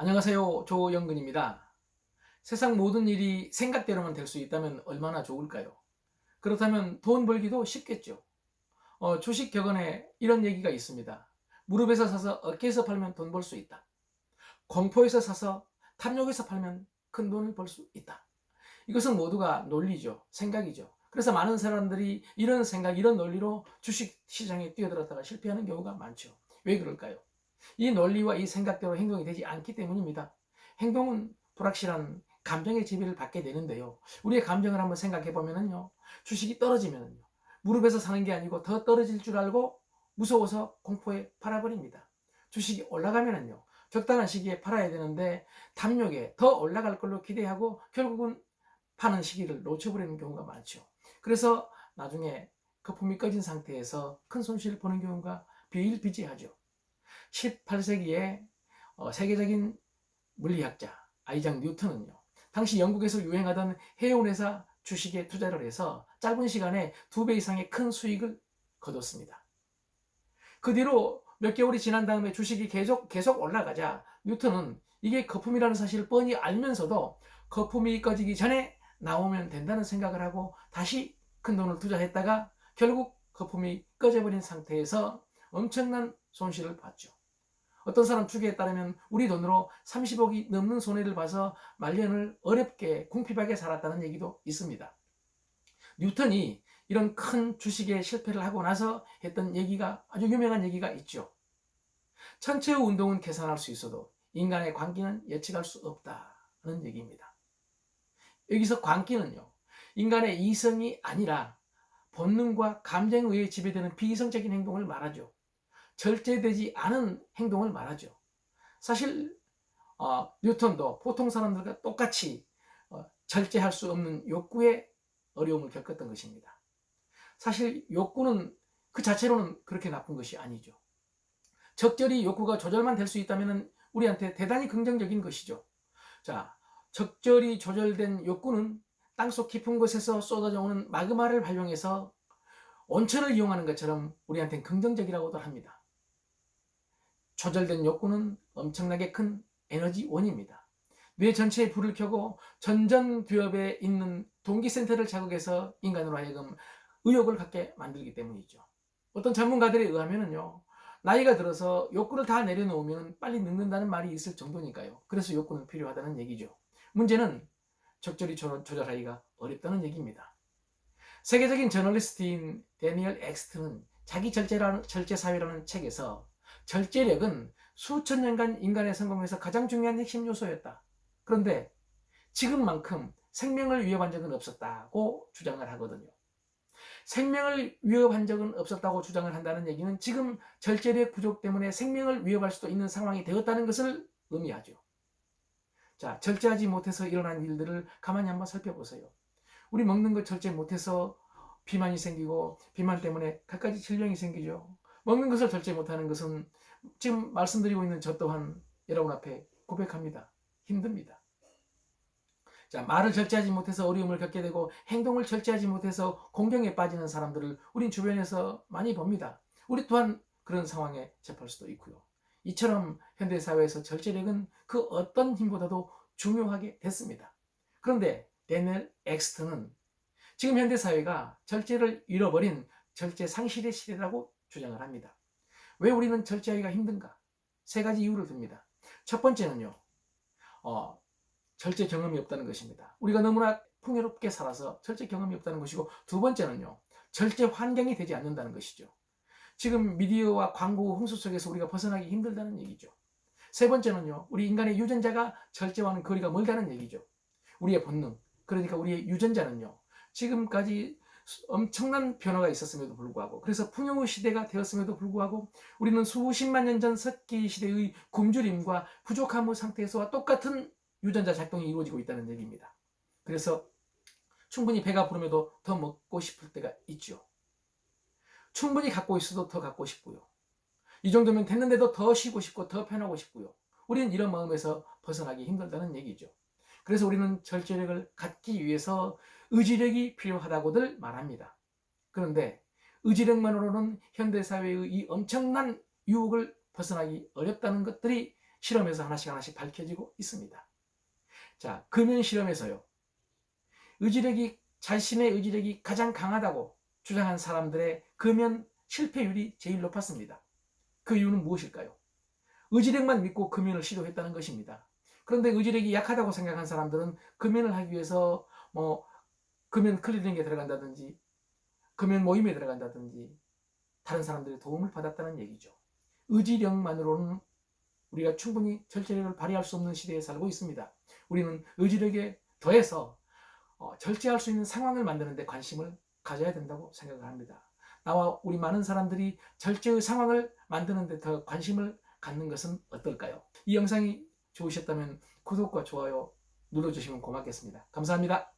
안녕하세요. 조영근입니다. 세상 모든 일이 생각대로만 될 수 있다면 얼마나 좋을까요? 그렇다면 돈 벌기도 쉽겠죠. 어, 주식 격언에 이런 얘기가 있습니다. 무릎에서 사서 어깨에서 팔면 돈 벌 수 있다. 공포에서 사서 탐욕에서 팔면 큰 돈을 벌 수 있다. 이것은 모두가 논리죠. 생각이죠. 그래서 많은 사람들이 이런 생각, 이런 논리로 주식 시장에 뛰어들었다가 실패하는 경우가 많죠. 왜 그럴까요? 이 논리와 이 생각대로 행동이 되지 않기 때문입니다. 행동은 불확실한 감정의 지배를 받게 되는데요. 우리의 감정을 한번 생각해 보면은요. 주식이 떨어지면은요. 무릎에서 사는 게 아니고 더 떨어질 줄 알고 무서워서 공포에 팔아버립니다. 주식이 올라가면은요. 적당한 시기에 팔아야 되는데 탐욕에 더 올라갈 걸로 기대하고 결국은 파는 시기를 놓쳐버리는 경우가 많죠. 그래서 나중에 거품이 꺼진 상태에서 큰 손실을 보는 경우가 비일비재하죠. 18세기에 어, 세계적인 물리학자 아이작 뉴턴은요. 당시 영국에서 유행하던 해운회사 주식에 투자를 해서 짧은 시간에 두 배 이상의 큰 수익을 거뒀습니다. 그 뒤로 몇 개월이 지난 다음에 주식이 계속 계속 올라가자 뉴턴은 이게 거품이라는 사실을 뻔히 알면서도 거품이 꺼지기 전에 나오면 된다는 생각을 하고 다시 큰 돈을 투자했다가 결국 거품이 꺼져버린 상태에서 엄청난 손실을 봤죠. 어떤 사람 추계에 따르면 우리 돈으로 30억이 넘는 손해를 봐서 말년을 어렵게 궁핍하게 살았다는 얘기도 있습니다. 뉴턴이 이런 큰 주식에 실패를 하고 나서 했던 얘기가 아주 유명한 얘기가 있죠. 천체의 운동은 계산할 수 있어도 인간의 광기는 예측할 수 없다는 얘기입니다. 여기서 광기는요, 인간의 이성이 아니라 본능과 감정에 의해 지배되는 비이성적인 행동을 말하죠. 절제되지 않은 행동을 말하죠. 사실 어, 뉴턴도 보통 사람들과 똑같이 어, 절제할 수 없는 욕구에 어려움을 겪었던 것입니다. 사실 욕구는 그 자체로는 그렇게 나쁜 것이 아니죠. 적절히 욕구가 조절만 될 수 있다면 우리한테 대단히 긍정적인 것이죠. 자, 적절히 조절된 욕구는 땅속 깊은 곳에서 쏟아져 오는 마그마를 활용해서 온천을 이용하는 것처럼 우리한테는 긍정적이라고도 합니다. 조절된 욕구는 엄청나게 큰 에너지원입니다. 뇌 전체에 불을 켜고 전전두엽에 있는 동기센터를 자극해서 인간으로 하여금 의욕을 갖게 만들기 때문이죠. 어떤 전문가들에 의하면요. 나이가 들어서 욕구를 다 내려놓으면 빨리 늙는다는 말이 있을 정도니까요. 그래서 욕구는 필요하다는 얘기죠. 문제는 적절히 조절하기가 어렵다는 얘기입니다. 세계적인 저널리스트인 데니얼 엑스트는 자기 절제라는, 절제 사회라는 책에서 절제력은 수천 년간 인간의 성공에서 가장 중요한 핵심 요소였다. 그런데 지금만큼 생명을 위협한 적은 없었다고 주장을 하거든요. 생명을 위협한 적은 없었다고 주장을 한다는 얘기는 지금 절제력 부족 때문에 생명을 위협할 수도 있는 상황이 되었다는 것을 의미하죠. 자, 절제하지 못해서 일어난 일들을 가만히 한번 살펴보세요. 우리 먹는 거 절제 못해서 비만이 생기고 비만 때문에 갖가지 질병이 생기죠. 먹는 것을 절제 못하는 것은 지금 말씀드리고 있는 저 또한 여러분 앞에 고백합니다. 힘듭니다. 자, 말을 절제하지 못해서 어려움을 겪게 되고 행동을 절제하지 못해서 공경에 빠지는 사람들을 우린 주변에서 많이 봅니다. 우리 또한 그런 상황에 접할 수도 있고요. 이처럼 현대 사회에서 절제력은 그 어떤 힘보다도 중요하게 됐습니다. 그런데 데넬 엑스트는 지금 현대 사회가 절제를 잃어버린 절제 상실의 시대라고 주장을 합니다. 왜 우리는 절제하기가 힘든가? 세 가지 이유를 듭니다. 첫 번째는요, 어, 절제 경험이 없다는 것입니다. 우리가 너무나 풍요롭게 살아서 절제 경험이 없다는 것이고, 두 번째는요, 절제 환경이 되지 않는다는 것이죠. 지금 미디어와 광고 홍수 속에서 우리가 벗어나기 힘들다는 얘기죠. 세 번째는요, 우리 인간의 유전자가 절제와는 거리가 멀다는 얘기죠. 우리의 본능, 그러니까 우리의 유전자는요, 지금까지 엄청난 변화가 있었음에도 불구하고 그래서 풍요 시대가 되었음에도 불구하고 우리는 수십만 년 전 석기 시대의 굶주림과 부족함의 상태에서와 똑같은 유전자 작동이 이루어지고 있다는 얘기입니다. 그래서 충분히 배가 부르면도 더 먹고 싶을 때가 있죠. 충분히 갖고 있어도 더 갖고 싶고요. 이 정도면 됐는데도 더 쉬고 싶고 더 편하고 싶고요. 우리는 이런 마음에서 벗어나기 힘들다는 얘기죠. 그래서 우리는 절제력을 갖기 위해서 의지력이 필요하다고들 말합니다. 그런데 의지력만으로는 현대사회의 이 엄청난 유혹을 벗어나기 어렵다는 것들이 실험에서 하나씩 하나씩 밝혀지고 있습니다. 자, 금연 실험에서요. 의지력이 자신의 의지력이 가장 강하다고 주장한 사람들의 금연 실패율이 제일 높았습니다. 그 이유는 무엇일까요? 의지력만 믿고 금연을 시도했다는 것입니다. 그런데 의지력이 약하다고 생각한 사람들은 금연을 하기 위해서 뭐 금연 클리닉에 들어간다든지 금연 모임에 들어간다든지 다른 사람들의 도움을 받았다는 얘기죠. 의지력만으로는 우리가 충분히 절제력을 발휘할 수 없는 시대에 살고 있습니다. 우리는 의지력에 더해서 어, 절제할 수 있는 상황을 만드는 데 관심을 가져야 된다고 생각을 합니다. 나와 우리 많은 사람들이 절제의 상황을 만드는 데 더 관심을 갖는 것은 어떨까요? 이 영상이 좋으셨다면 구독과 좋아요 눌러주시면 고맙겠습니다. 감사합니다.